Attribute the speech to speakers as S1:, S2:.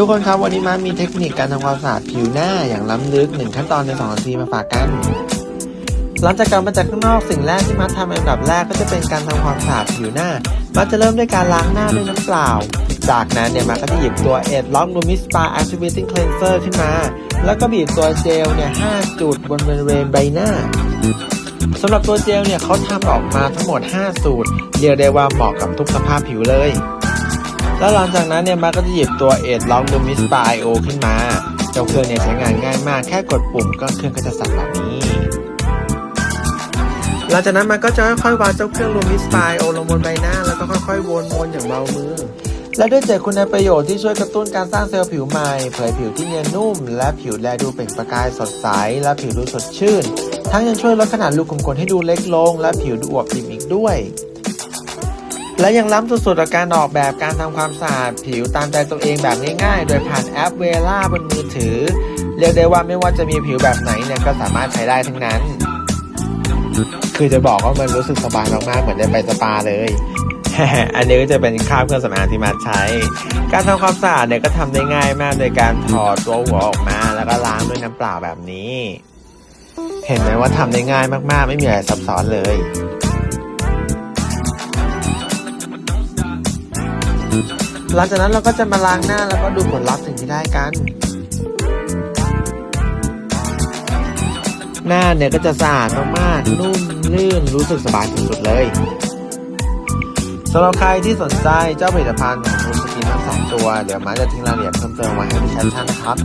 S1: ทุกคนครับวันนี้มามีเทคนิคการทำความสะอาดผิวหน้าอย่างล้ำลึกหนึ่งขั้นตอนใน2นาทีมาฝากกัน หลังจากกลับมาจากข้างนอกสิ่งแรกที่มัดทำอันดับแรกก็จะเป็นการทำความสะอาดผิวหน้ามัดจะเริ่มด้วยการล้างหน้าด้วยน้ำเปล่า จากนั้นเนี่ยมัดก็จะหยิบตัวเอ็ดล็อกลูมิสปา activating cleanser ขึ้นมา แล้วก็บีบตัวเจลเนี่ย5จุดบนบริเวณใบหน้าสำหรับตัวเจลเนี่ยเขาทำออกมาทั้งหมด 5 สูตรเรียกได้ว่าเหมาะกับทุกสภาพผิวเลย แล้วหลังจากนั้นเนี่ยมันก็จะหยิบตัวเอ็ดล็อกลูมิสปา IO ขึ้นมา เจ้าเครื่องเนี่ยใช้งานง่ายมาก แค่กดปุ่มก็เครื่องก็จะสั่นแบบนี้ หลังจากนั้นมันก็จะค่อยๆวางเจ้าเครื่องลูมิสปา IO ลงบนใบหน้า แล้วก็ค่อยๆวนๆอย่างเบามือ และด้วยเจ็ดคุณประโยชน์ที่ช่วยกระตุ้นการสร้างเซลล์ผิวใหม่ เผยผิวที่เนียนนุ่ม และผิวแลดูเปล่งประกายสดใส และผิวดูสดชื่น ทั้งยังช่วยลดขนาดรูขุมขนให้ดูเล็กลง และผิวดูอวบอิ่มอีกด้วย และยังล้ำสุดๆกับการออกแบบการทำความสะอาดผิวตามใจตัวเองแบบง่ายๆ โดยผ่านแอปเวล่าบนมือถือ เรียกได้ว่าไม่ว่าจะมีผิวแบบไหนเนี่ยก็สามารถใช้ได้ทั้งนั้น คือจะบอกว่ามันรู้สึกสบายมากๆเหมือนได้ไปสปาเลยอันนี้ก็จะเป็นคราบเครื่องสำอางที่มาใช้ การทำความสะอาดเนี่ยก็ทำได้ง่ายมากโดยการถอดตัวหัวออกมา แล้วก็ล้างด้วยน้ำเปล่าแบบนี้ เห็นไหมว่าทำได้ง่ายมากๆ ไม่มีอะไรซับซ้อนเลย หลังจากนั้นเราก็จะมาล้างหน้าแล้วก็ดูผลลัพธ์สิ่งที่ได้กัน หน้าเนี่ยก็จะสะอาดมากๆนุ่มลื่นรู้สึกสบายสุดๆเลยสำหรับใครที่สนใจเจ้าผลิตภัณฑ์ของมูสกินทั้งสองตัว เดี๋ยวมาจะทิ้งรายละเอียดเพิ่มเติมไว้ให้ในแคปชั่นนะครับ